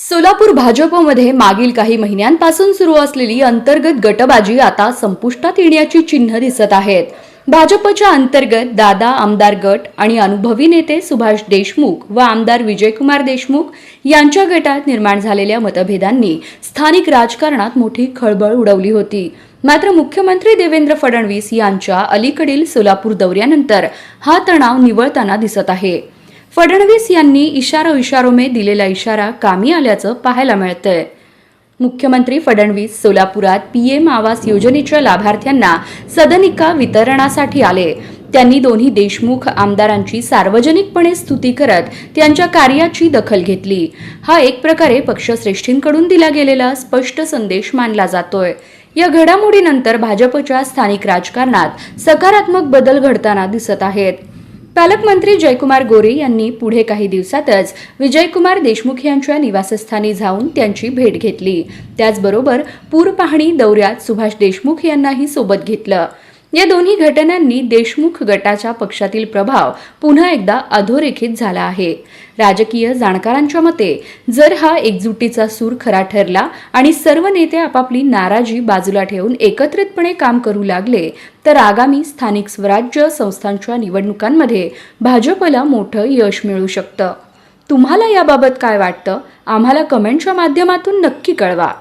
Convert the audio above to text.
सोलापूर भाजपमध्ये मागील काही महिन्यांपासून सुरू असलेली अंतर्गत गटबाजी आता संपुष्टात येण्याची चिन्ह दिसत आहेत. भाजपच्या अंतर्गत दादा आमदार गट आणि अनुभवी नेते सुभाष देशमुख व आमदार विजयकुमार देशमुख यांच्या गटात निर्माण झालेल्या मतभेदांनी स्थानिक राजकारणात मोठी खळबळ उडवली होती. मात्र मुख्यमंत्री देवेंद्र फडणवीस यांच्या अलीकडील सोलापूर दौऱ्यानंतर हा तणाव निवळताना दिसत आहे. फडणवीस यांनी इशारो इशारो दिलेला इशारा कामी आल्याचं पाहायला मिळतंय. मुख्यमंत्री फडणवीस सोलापुरात पीएम आवास योजनेच्या लाभार्थ्यांना सदनिका वितरणासाठी आले. त्यांनी दोन्ही देशमुख आमदारांची सार्वजनिकपणे स्तुती करत त्यांच्या कार्याची दखल घेतली. हा एक प्रकारे पक्षश्रेष्ठींकडून दिला गेलेला स्पष्ट संदेश मानला जातोय. या घडामोडीनंतर भाजपच्या स्थानिक राजकारणात सकारात्मक बदल घडताना दिसत आहेत. पालकमंत्री जयकुमार गोरे यांनी पुढे काही दिवसातच विजयकुमार देशमुख यांच्या निवासस्थानी जाऊन त्यांची भेट घेतली. त्याचबरोबर पूर पाहणी दौऱ्यात सुभाष देशमुख यांनाही सोबत घेतलं. या दोन्ही घटनांनी देशमुख गटाच्या पक्षातील प्रभाव पुन्हा एकदा अधोरेखित झाला आहे. राजकीय जाणकारांच्या मते जर हा एकजुटीचा सूर खरा ठरला आणि सर्व नेते आपापली नाराजी बाजूला ठेवून एकत्रितपणे काम करू लागले तर आगामी स्थानिक स्वराज्य संस्थांच्या निवडणुकांमध्ये भाजपला मोठं यश मिळू शकतं. तुम्हाला याबाबत काय वाटतं? आम्हाला कमेंटच्या माध्यमातून नक्की कळवा.